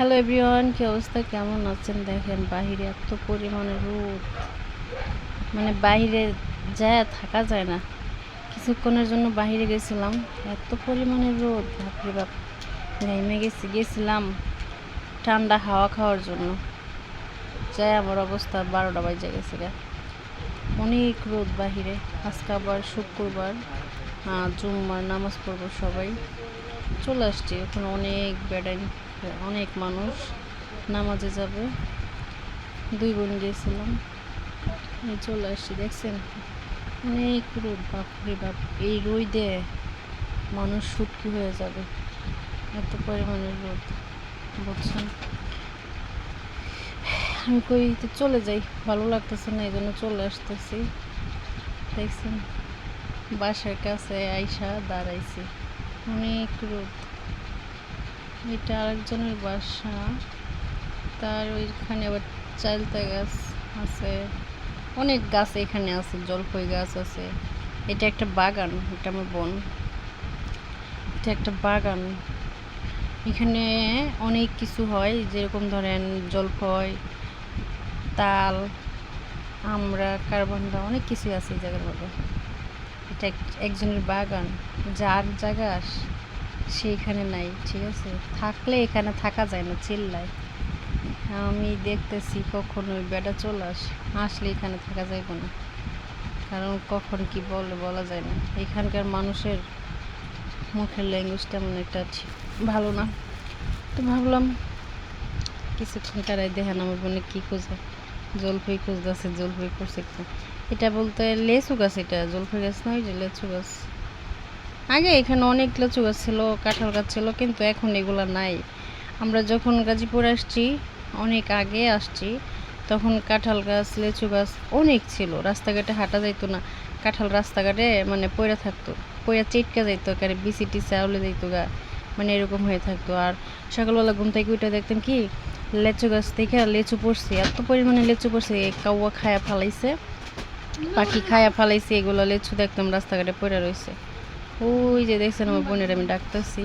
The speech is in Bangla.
হ্যালো এভরিওয়ান কি অবস্থা? কেমন আছেন? দেখেন, বাহিরে এত পরিমাণে রোদ। মানে বাইরে যায়, থাকা যায় না। কিছুক্ষণের জন্য বাইরে গেছিলাম। এত পরিমাণে রোদ। বাপরে বাপ। ঘাইমে গেছি, গেছিলাম ঠান্ডা হাওয়া খাওয়ার জন্য। যায় আমার অবস্থা বারোটা বাজে গেছে। অনেক রোদ বাহিরে। আজকে আবার শুক্রবার জুম্মার নামাজ পড়ব সবাই। চলে আসছি। ওখানে অনেক বেড়াই অনেক মানুষ নামাজে যাবে। দুই বোন গিয়েছিলাম। এই চলে আসছি, দেখছেন? অনেক রোদ, বাপরে বাপ। এই রোদে মানুষ শুটকি হয়ে যাবে। এত পরিমাণের রোদ, বুঝছেন? আমি কই চলে যাই, ভালো লাগতেছে না এই জন্য চলে আসতেছি। দেখছেন? বাসার কাছে আইসা দাঁড়াইছি। অনেক রোদ। এটা আরেকজনের বাসা। তার ওইখানে আবার চালতা গাছ আছে। অনেক গাছ এখানে আছে, জলপাই গাছ আছে। এটা একটা বাগান, এটা আমার বোন। এটা একটা বাগান। এখানে অনেক কিছু হয়, যেরকম ধরেন জলপাই, তাল, আমরা কার্বনডা অনেক কিছুই আছে এই জায়গার মধ্যে। এটা এক- একজনের বাগান। যার জায়গা সেইখানে নাই, ঠিক আছে? থাকলে এখানে থাকা যায় না, চিল্লায়। আমি দেখতেছি কখন ওই বেটা চলে আসে, আসলে এখানে থাকা যাইব না কারণ কখন কি বলে, বলা যায় না। এখানকার মানুষের মুখের ল্যাঙ্গুয়েজটা তেমন একটা ভালো না। তো ভাবলাম, কিছুক্ষণ তারাই দেখেন আমার বোনে কী খোঁজে? জলপাই খুঁজতেছে, জলপাই করছে এটা বলতে লেচু গাছ এটা, জলপাই গাছ নয় যে লেচু গাছ। আগে এখানে অনেক লেচু গাছ ছিল, কাঁঠাল গাছ ছিল, কিন্তু এখন এগুলো নাই। আমরা যখন গাজীপুর আসছি, অনেক আগে আসছি, তখন কাঁঠাল গাছ, লেচু গাছ অনেক ছিল। রাস্তাঘাটে হাঁটা যাইতো না। কাঁঠাল রাস্তাঘাটে মানে পড়ে থাকতো। পড়ে চিটকা যাইতো, একেবারে বিসি টিসে আউলে যাইতো গা। মানে এরকম হয়ে থাকতো। আর সকালবেলা ঘুম থেকে উঠে দেখতেন কি, লেচু গাছ থেকে লেচু পড়ছে। এত পরিমাণে লেচু পড়ছে, কাউয়া খায়া ফালাইছে। পাখি খায়া ফালাইছে, এগুলো লেচু দেখতাম রাস্তাঘাটে পড়ে রয়েছে ওই যে দেখছেন আমার বোনের আমি ডাকতেছি